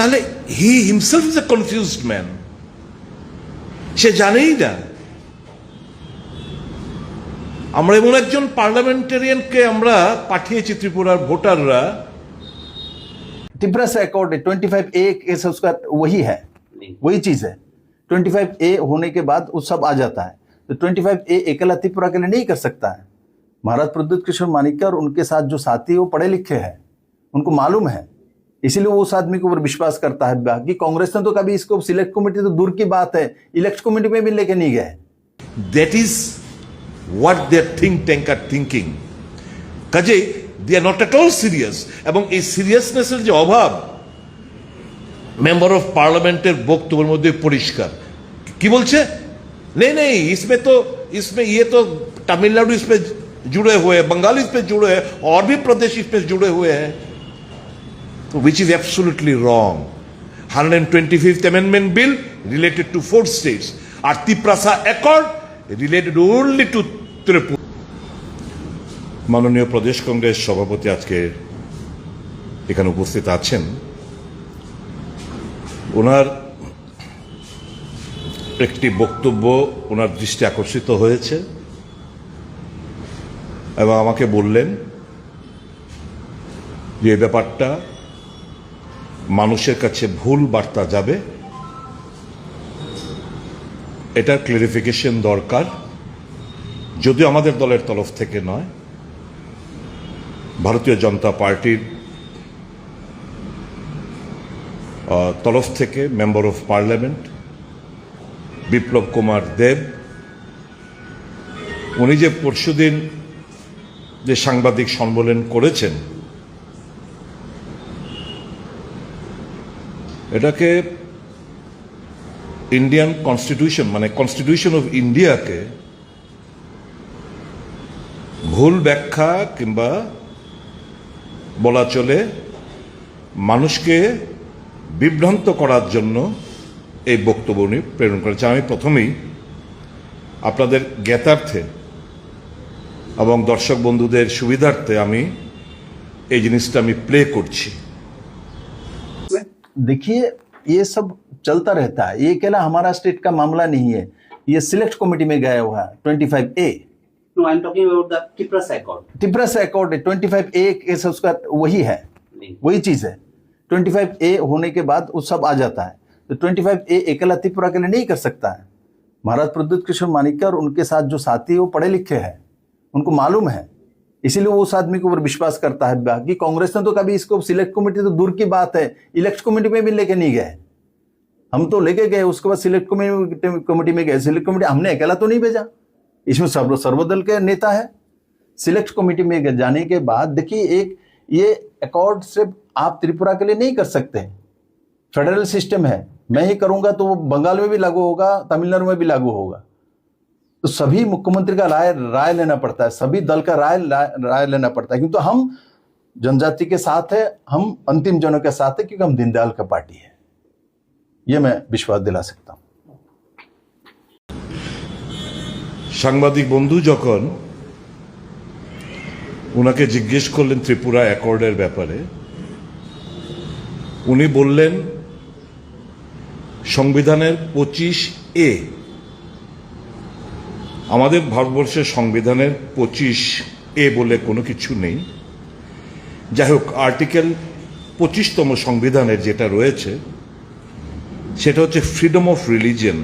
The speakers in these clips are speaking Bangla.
তাহলে he himself is a confused man সে জানেই না আমরা এমন একজন পার্লামেন্টারিয়ানকে আমরা পাঠিয়েছি ত্রিপুরার ভোটাররা टिपरा से accord twenty five A case उसका वही है वही चीज है ट्वेंटी फाइव ए होने के बाद वो सब आ जाता है तो ट्वेंटी फाइव ए अकेला त्रिपुरा के लिए नहीं कर सकता है महाराज प्रद्युत किशोर मानिकर और उनके साथ जो साथी है वो पढ़े लिखे हैं उनको मालूम है इसीलिए वो उस आदमी के ऊपर विश्वास करता है बाकी कांग्रेस ने तो कभी इसको सिलेक्ट कमेटी तो दूर की बात है इलेक्ट कमेटी में भी लेके नहीं गए that is what their think tank are thinking কাজেই they are not at all serious এবং এই সিরিয়াসনেসের যে অভাব মেম্বার অফ পার্লামেন্টের বক্তব্যের মধ্যে পরিষ্কার কি বলছে नहीं नहीं इसमें तो इसमें ये तो तमिलनाडु इसमें जुड़े हुए हैं बंगाल इसमें जुड़े हैं और भी प्रदेश इसमें जुड़े हुए हैं Which is absolutely wrong. 125th Amendment Bill related to four states. R Tiprasa accord related only to Tripura মাননীয় প্রদেশ কংগ্রেস সভাপতি আজকে এখানে উপস্থিত আছেন ওনার একটি বক্তব্য ওনার দৃষ্টি আকর্ষিত হয়েছে এবং আমাকে বললেন যে ব্যাপারটা মানুষের কাছে ভুল বার্তা যাবে, এটার ক্লিয়ারিফিকেশন দরকার। যদিও আমাদের দলের তরফ থেকে নয়, ভারতীয় জনতা পার্টির তরফ থেকে member of parliament Biplab Kumar Deb, উনি যে পরশুদিন যে সাংবাদিক সম্মেলন করেছেন এটাকে ইন্ডিয়ান কনস্টিটিউশন মানে কনস্টিটিউশন অফ ইন্ডিয়াকে ভুল ব্যাখ্যা কিংবা বলা চলে মানুষকে বিভ্রান্ত করার জন্য এই বক্তব্য উনি প্রেরণ করেছেন। আমি প্রথমেই আপনাদের জ্ঞাতার্থে এবং দর্শক বন্ধুদের সুবিধার্থে আমি এই জিনিসটা আমি প্লে করছি। देखिए ये सब चलता रहता है। ये अकेला हमारा स्टेट का मामला नहीं है। ये सिलेक्ट कमेटी में गया हुआ है twenty five A No, I'm talking about the Accord. Case उसका वही है। वही चीज़ है। ट्वेंटी फाइव ए होने के बाद वो सब आ जाता है। तो ट्वेंटी फाइव ए अकेला त्रिपुरा के लिए नहीं कर सकता है। महाराज प्रद्युत किशोर मानिकर और उनके साथ जो साथी है वो पढ़े लिखे हैं। उनको मालूम है। इसीलिए वो उस आदमी के ऊपर विश्वास करता है बाकी कांग्रेस ने तो कभी इसको सिलेक्ट कमेटी तो दूर की बात है। इलेक्ट कमेटी में भी लेके नहीं गए। हम तो लेके गए, उसके बाद सिलेक्ट कमेटी कमेटी में गए। सिलेक्ट कमेटी हमने अकेला तो नहीं भेजा। इसमें सर्व सर्वदल के नेता है। सिलेक्ट कमेटी में जाने के बाद देखिए एक ये अकॉर्ड सिर्फ़ आप त्रिपुरा के लिए नहीं कर सकते। फेडरल सिस्टम है। मैं ही करूँगा तो वो बंगाल में भी लागू होगा, तमिलनाडु में भी लागू होगा। तो सभी मुख्यमंत्री का राय राय लेना पड़ता है सभी दल का राय राय लेना पड़ता है क्योंकि तो हम जनजाति के साथ है हम अंतिम जनों के साथ है क्योंकि हम दीनदयाल का पार्टी है ये मैं विश्वास दिला सकता हूँ সাংবাদিক বন্ধু যখন ওনাকে জিজ্ঞেস করলেন ত্রিপুরা অ্যাকর্ডের ব্যাপারে উনি বললেন সংবিধানের পঁচিশ এ আমাদের ভারতবর্ষের সংবিধানের পঁচিশ এ বলে কোনো কিছু নেই। যাই হোক, আর্টিকেল পঁচিশতম সংবিধানের যেটা রয়েছে, সেটা হচ্ছে freedom of religion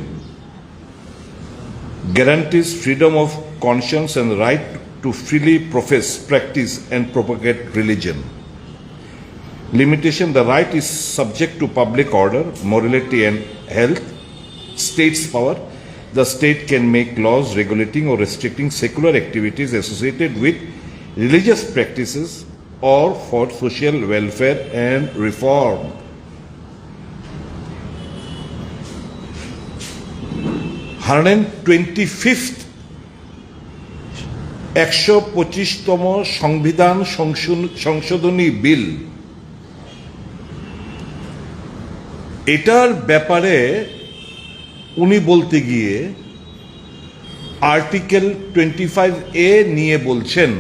guarantees freedom of conscience and right to freely profess practice and propagate religion limitation the right is subject to public order morality and health states power the state can make laws regulating or restricting secular activities associated with religious practices or for social welfare and reform. Hundred twenty fifth একশো পঁচিশতম সংবিধান সংশোধন- সংশোধনী বিল এটার ব্যাপারে উনি বলতে গিয়ে আর্টিকেল টোয়েন্টি ফাইভ এ নিয়ে বলছেন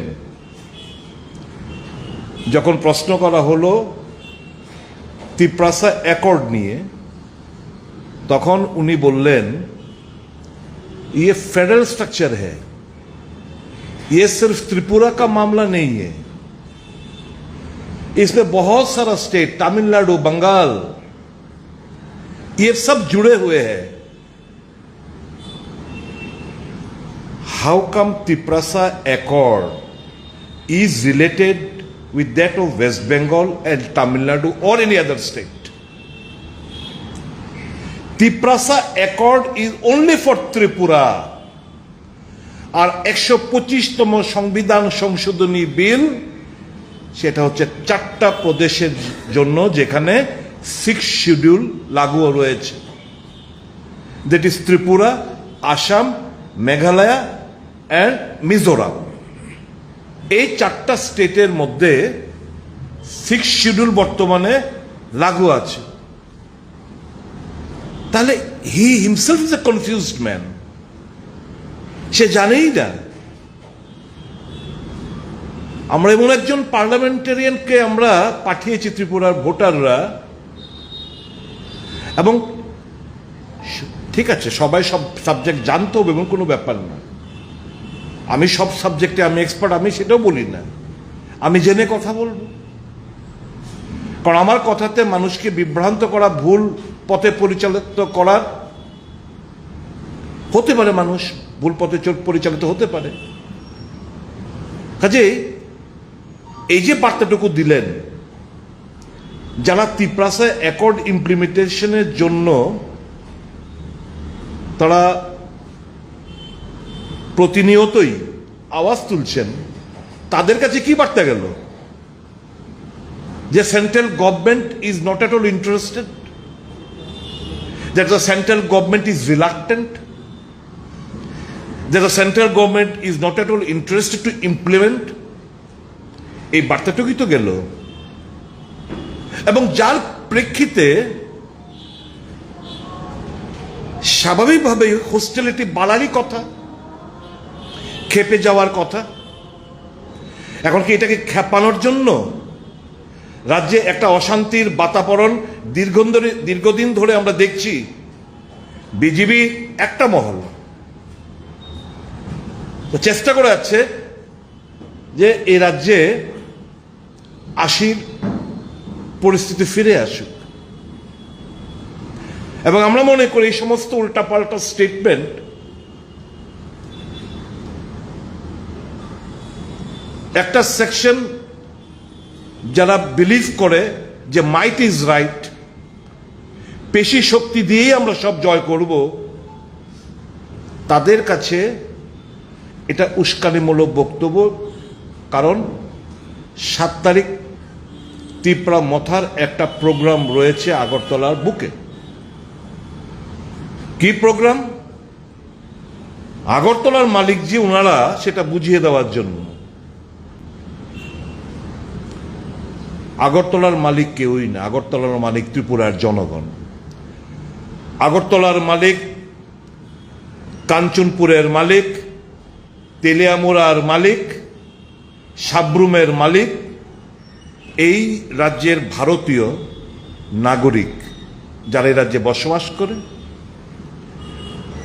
যখন প্রশ্ন করা হলো তিপ্রাসা অ্যাকর্ড নিয়ে তখন উনি বললেন ये फेडरल स्ट्रक्चर है ये सिर्फ त्रिपुरा का मामला नहीं है इसमें बहुत सारा स्टेट तमिलनाडु बंगाल ये सब जुड़े हुए हैं how come Tiprasa Accord is related with that of West Bengal and Tamil Nadu or any other state? Tiprasa Accord is only for Tripura. আর একশো পঁচিশতম সংবিধান সংশোধনী বিল সেটা হচ্ছে চারটা প্রদেশের জন্য যেখানে সিক্স শিডিউল লাগু রয়েছে that is Tripura Assam Meghalaya and Mizoram এই চারটা স্টেটের মধ্যে সিক্স শিডিউল বর্তমানে লাগু আছে। তাহলে he himself is a confused man সে জানেই না। আমরা এমন একজন পার্লামেন্টারিয়ানকে আমরা পাঠিয়েছি ত্রিপুরার ভোটাররা। এবং ঠিক আছে, সবাই সব সাবজেক্ট জানতে এমন কোনো ব্যাপার না। আমি সব সাবজেক্টে আমি এক্সপার্ট আমি সেটাও বলি না। আমি জেনে কথা বলব। কারণ আমার কথাতে মানুষকে বিভ্রান্ত করা, ভুল পথে পরিচালিত করার হতে পারে মানুষ, ভুল পথে চল- পরিচালিত হতে পারে। কাজে এই যে বার্তাটুকু দিলেন, যারা তিপ্রাসা অ্যাকর্ড ইমপ্লিমেন্টেশনের জন্য তারা প্রতিনিয়তই আওয়াজ তুলছেন। তাদের কাছে কি বার্তা গেল? যে central government is not at all interested that the central government is reluctant, that the central government is not at all interested to implement? এই বার্তাটুকুই তো গেল। এবং যার প্রেক্ষিতে স্বাভাবিকভাবেই হোস্টেলিটি বাড়ারই কথা খেপে যাওয়ার কথা? এখন কি এটাকে খেপানোর জন্য? রাজ্যে একটা অশান্তির বাতাবরণ দীর্ঘ দীর্ঘদিন ধরে আমরা দেখছি। বিজিবি একটা মহল। চেষ্টা করে যাচ্ছে যে এই রাজ্যে আশির পরিস্থিতি ফিরে আসুক। এবং আমরা মনে করি এই সমস্ত উল্টাপাল্টা স্টেটমেন্ট একটা সেকশন যারা বিলিভ করে যে মাইট ইজ রাইট পেশি শক্তি দিয়েই আমরা সব জয় করব, তাদের কাছে এটা উস্কানিমূলক বক্তব্য। কারণ সাত তারিখ তিপ্রা মথার একটা প্রোগ্রাম রয়েছে আগরতলার বুকে। কি প্রোগ্রাম আগরতলার মালিক যে ওনারা সেটা বুঝিয়ে দেওয়ার জন্য। আগরতলার মালিক কেউই না। আগরতলার মালিক ত্রিপুরার জনগণ। আগরতলার মালিক কাঞ্চনপুরের মালিক, তেলিয়ামুড়ার মালিক, সাব্রুমের মালিক, এই রাজ্যের ভারতীয় নাগরিক যারা এই রাজ্যে বসবাস করে,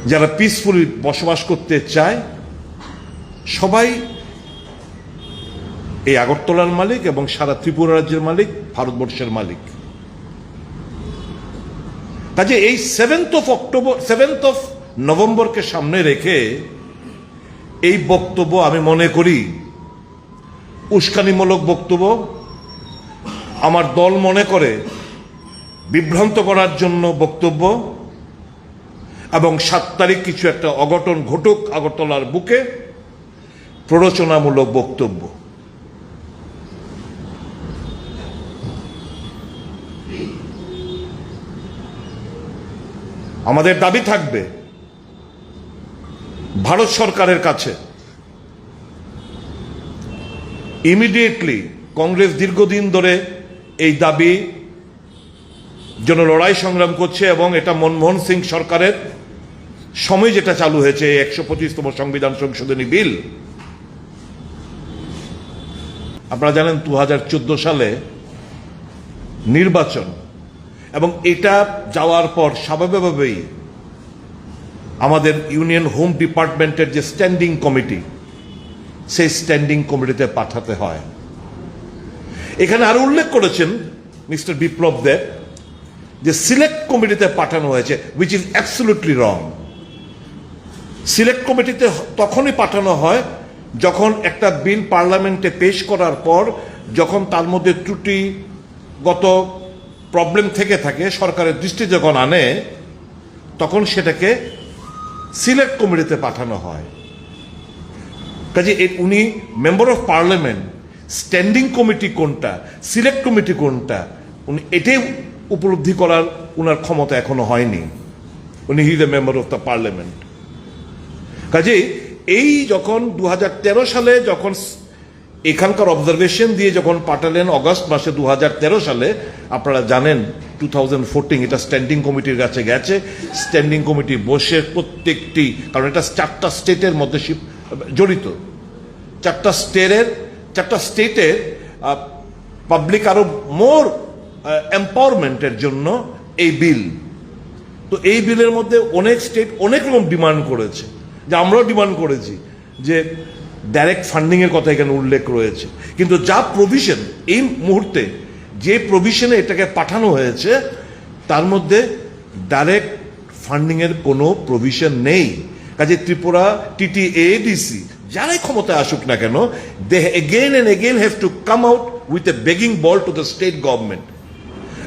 যারা পিসফুলি বসবাস করতে চায়, সবাই এই আগরতলার মালিক এবং সারা ত্রিপুরা রাজ্যের মালিক, ভারতবর্ষের মালিক। কাজে এই seventh of October seventh of নভেম্বরকে সামনে রেখে এই বক্তব্য আমি মনে করি, উস্কানিমূলক বক্তব্য। আমার দল মনে করে বিভ্রান্ত করার জন্য বক্তব্য এবং সাত তারিখ কিছু একটা অঘটন ঘটুক আগরতলার বুকে, প্ররোচনামূলক বক্তব্য। আমাদের দাবি থাকবে ভারত সরকারের কাছে ইমিডিয়েটলি কংগ্রেস দীর্ঘদিন ধরে এই দাবি জন্য লড়াই সংগ্রাম করছে এবং এটা মনমোহন সিং সরকারের সময় যেটা চালু হয়েছে, এই একশো পঁচিশতম সংবিধান সংশোধনী বিল। আপনারা জানেন দু হাজার চোদ্দ সালে নির্বাচন এবং এটা যাওয়ার পর স্বাভাবিকভাবেই আমাদের ইউনিয়ন হোম ডিপার্টমেন্টের যে স্ট্যান্ডিং কমিটি, সেই স্ট্যান্ডিং কমিটিতে পাঠাতে হয়। এখানে আরও উল্লেখ করেছেন মিস্টার বিপ্লব দেব যে সিলেক্ট কমিটিতে পাঠানো হয়েছে which is absolutely wrong select কমিটিতে তখনই পাঠানো হয় যখন একটা বিল পার্লামেন্টে পেশ করার পর, যখন তার মধ্যে ত্রুটিগত প্রবলেম থেকে থাকে, সরকারের দৃষ্টি যখন আনে, তখন সেটাকে সিলেক্ট কমিটিতে পাঠানো হয়। কাজে উনি member of parliament standing committee কোনটা সিলেক্ট কমিটি কোনটা, উনি এটাই উপলব্ধি করার উনার ক্ষমতা এখনও হয়নি। উনি he the member of the parliament কাজেই এই যখন দু হাজার তেরো সালে যখন এখানকার অবজারভেশন দিয়ে যখন পাঠালেন অগস্ট মাসে দুহাজার তেরো সালে, আপনারা জানেন টু থাউজেন্ড এটা স্ট্যান্ডিং কমিটির কাছে গেছে। স্ট্যান্ডিং কমিটি বসে প্রত্যেকটি, কারণ এটা চারটা স্টেটের মধ্যে জড়িত। চারটা স্টেটের চারটা স্টেটের পাবলিক আরও মোর এম্পাওয়ারমেন্টের জন্য এই বিল তো এই বিলের মধ্যে অনেক স্টেট অনেক রকম ডিমান্ড করেছে। যে আমরাও ডিমান্ড করেছি যে ডাইরেক্ট ফান্ডিংয়ের কথা এখানে উল্লেখ রয়েছে। কিন্তু যা প্রভিশন এই মুহূর্তে যে প্রভিশনে এটাকে পাঠানো হয়েছে, তার মধ্যে ডাইরেক্ট ফান্ডিংয়ের কোনো প্রভিশন নেই। কাজে ত্রিপুরা টিটি এডিসি যারাই ক্ষমতায় আসুক না কেন they again and again have to come out with a begging bowl to the state government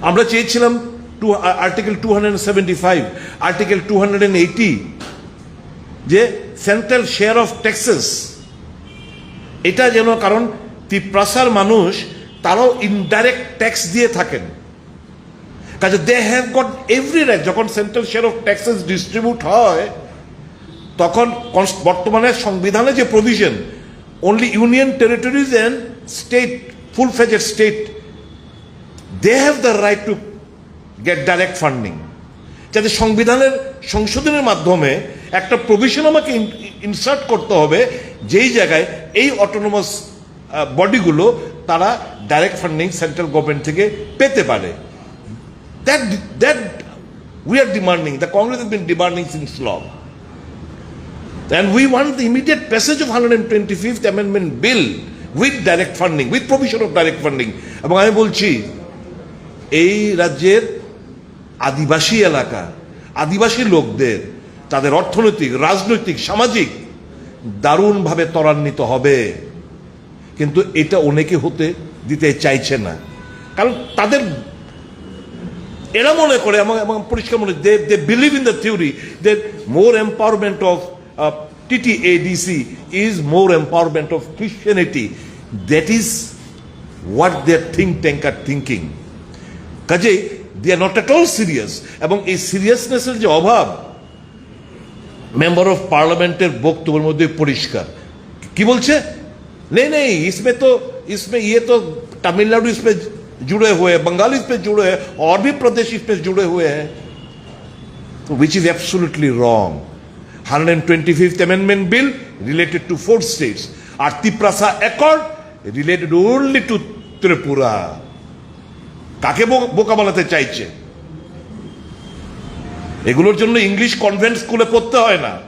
আমরা চেয়েছিলাম to, article two hundred seventy five, article two hundred eighty, যে সেন্ট্রাল শেয়ার অফ ট্যাক্সেস এটা যেন কারণ তিপ্রাসার মানুষ তারাও ইনডাইরেক্ট ট্যাক্স দিয়ে থাকেন। কাজে they have got every right যখন central share of taxes distribute হয়, তখন বর্তমানে সংবিধানে যে provision only union territories and state full fledged state they have the right to get direct funding যাতে সংবিধানের সংশোধনের মাধ্যমে একটা প্রভিশন আমাকে ইনসার্ট করতে হবে, যেই জায়গায় এই অটোনোমাস বডিগুলো তারা ডাইরেক্ট ফান্ডিং সেন্ট্রাল গভর্নমেন্ট থেকে পেতে পারে। That that we are demanding the Congress been demanding since long and we want immediate passage of hundred twenty fifth amendment bill with direct funding with provision of direct funding এবং আমি বলছি, এই রাজ্যের আদিবাসী এলাকা, আদিবাসী লোকদের তাদের অর্থনৈতিক, রাজনৈতিক, সামাজিক দারুণভাবে ত্বরান্বিত হবে। কিন্তু এটা অনেকে হতে দিতে চাইছে না। কারণ তাদের এরা মনে করে, এবং পরিষ্কার মনে they they believe in the theory the more empowerment of TT ADC is more empowerment of Christianity that is what their think tank are thinking কাজেই they are not at all serious এবং এই সিরিয়াসনেসের যে অভাব মেম্বার অফ পার্লামেন্টের বক্তব্যের মধ্যে পরিষ্কার কি বলছে नहीं नहीं इसमें तो इसमें ये तो तमिलनाडु इसमें जुड़े हुए हैं बंगाल इसमें जुड़े हैं और भी प्रदेश इसमें जुड़े हुए हैं which is absolutely wrong 125th amendment bill related to four states R Tiprasa accord related only to Tripura কাকে বো- বোকা বানাতে চাইছে এগুলোর জন্য ইংলিশ কনভেন্ট স্কুলে পড়তে হয় না।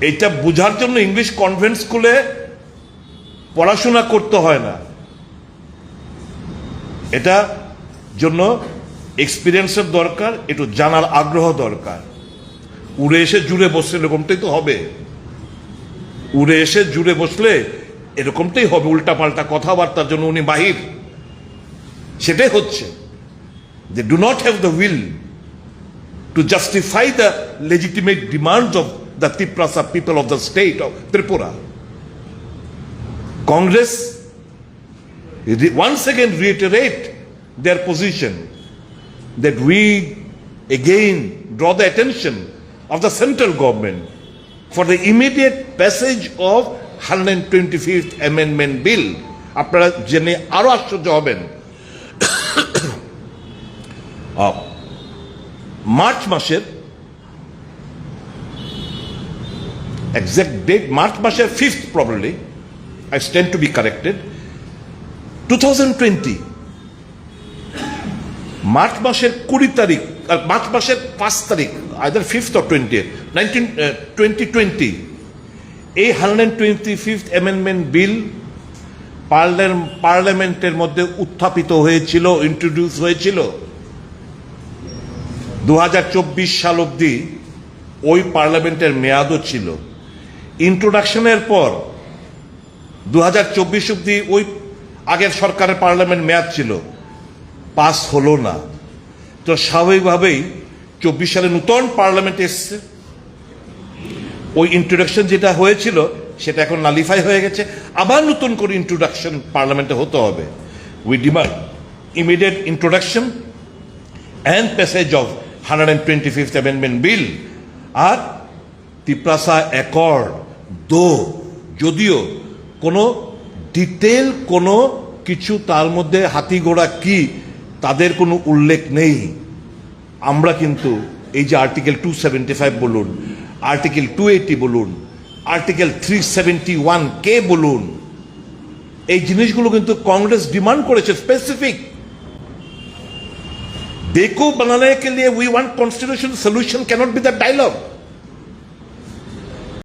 এটা বোঝার জন্য ইংলিশ কনভেন্ট স্কুলে পড়াশোনা করতে হয় না। এটা জন্য এক্সপিরিয়েন্সের দরকার, একটু জানার আগ্রহ দরকার। উড়ে এসে জুড়ে বসলে এরকমটাই তো হবে। উড়ে এসে জুড়ে বসলে এরকমটাই হবে, উল্টাপাল্টা কথাবার্তার জন্য উনি বাহির। সেটাই হচ্ছে। they do not have the will to justify the legitimate demands of the Tiprasa people of the state of Tripura. Congress re- once again reiterate their position that we again draw the attention of the central government for the immediate passage of 125th amendment bill আপনারা জেনে আরো আশ্চর্য হবেন মার্চ মাসের এক্সাক্ট ডেট মার্চ মাসের fifth probably I stand to be corrected to March মাসের কুড়ি তারিখ আর মার্চ মাসের পাঁচ তারিখ either fifth of twenty twenty twenty এই hundred twenty fifth amendment bill পার্লামেন্টের মধ্যে উত্থাপিত হয়েছিল ইন্ট্রোডিউস হয়েছিল। দু হাজার চব্বিশ সাল অবধি ওই পার্লামেন্টের মেয়াদও ছিল। ইন্ট্রোডাকশনের পর দু অব্দি ওই আগের সরকারের পার্লামেন্ট মেয়াদ ছিল। পাস হলো না। তো স্বাভাবিকভাবেই চব্বিশ সালে নূতন পার্লামেন্ট এসছে। ওই ইন্ট্রোডাকশন যেটা হয়েছিল, সেটা এখন নালিফাই হয়ে গেছে। আবার নতুন করে ইন্ট্রোডাকশন পার্লামেন্টে হতে হবে। We demand immediate introduction and passage of hundred and twenty fifth amendment bill R Tiprasa accord though যদিও কোনো ডিটেল কোনো কিছু তার মধ্যে হাতি ঘোড়া কি, তাদের কোনো উল্লেখ নেই। আমরা কিন্তু এই যে আর্টিকেল টু সেভেন্টি ফাইভ বলুন আর্টিকেল টু এইটি বলুন আর্টিকেল থ্রি সেভেন্টি ওয়ান কে বলুন, এই জিনিসগুলো কিন্তু কংগ্রেস ডিমান্ড করেছে স্পেসিফিক देखो बनाने के लिए we want constitution solution cannot be the dialogue